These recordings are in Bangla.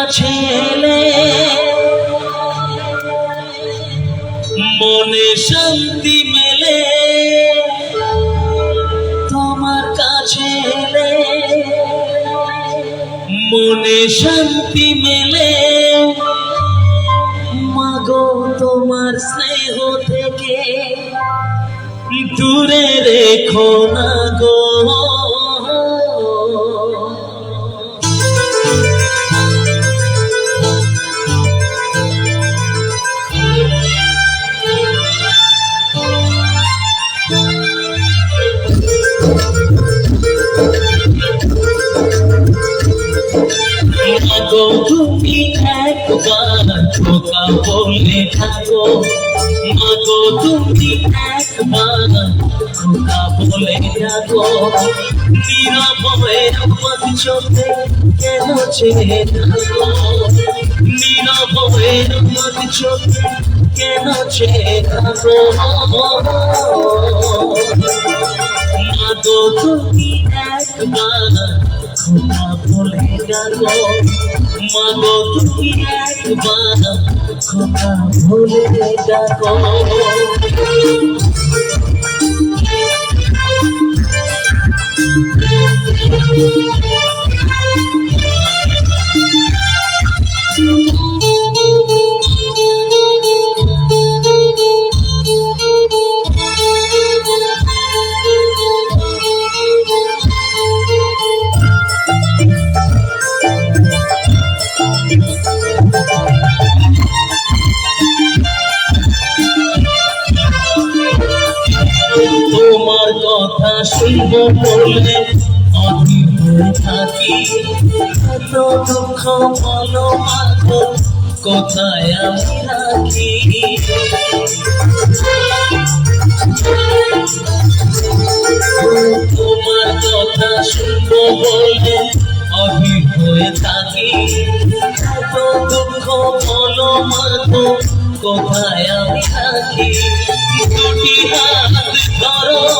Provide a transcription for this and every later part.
কাছে এলে মনে শান্তি মেলে। তোমার কাছে মনে শান্তি মেলে। মাগো তোমার স্নেহ থেকে দূরে রেখো না গো। খোকা বলে থাকো। মাগো, তুমি একবার খোকা বলে থাকো নীরবে আমার চোখে কেন চেয়ে থাকো? নীরবে আমার চোখে কেন চেয়ে থাকো? মাগো, তুমি একবার খোকা বলে ডাকো মাগো তুমি একবার খোকা বলে ডাকো তোমার শুনব বলে থাকি। এত দুঃখ বলো মাগো, কোথায় আমি রাখি? তোমার কথা শুনব বলে অধীর হয়ে থাকি। এত দুঃখ বলো মাগো, কোথায় আমি থাকি দুটি হাত ধরো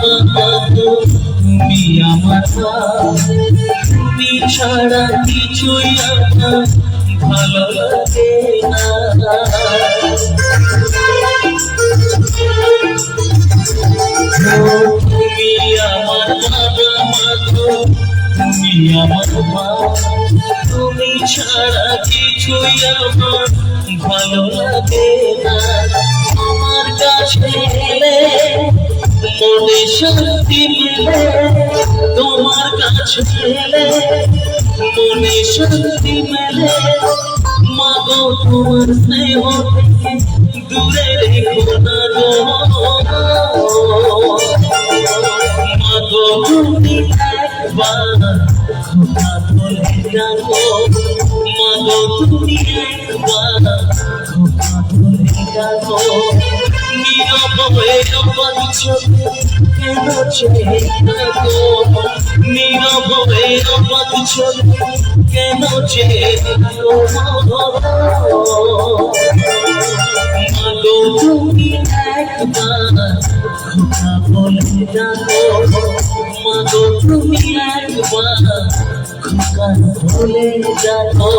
তুমি আমার তুমি ছাড়া কিছুই আমার ভালো লাগে না। তুমি আমার বাবা মাগো তুমি আমার মা তুমি ছাড়া কিছুই আমার ভালো লাগে না। আমার কাছে শান্তি মিলে তোমার কাছে এলে মনে শান্তি মেলে মাগো তোমার স্নেহ দূরে রেখো না গো মাগো তুমি একবার কথা বলে ডাকো তুমি একবার ডাকো নীরবে চোখে কেন থাকো নীরবে চোখে কেন থাকো মাগো তুমি একবার কথা বলে ডাকো মাগো তুমি একবার খোকা বলে ডাকো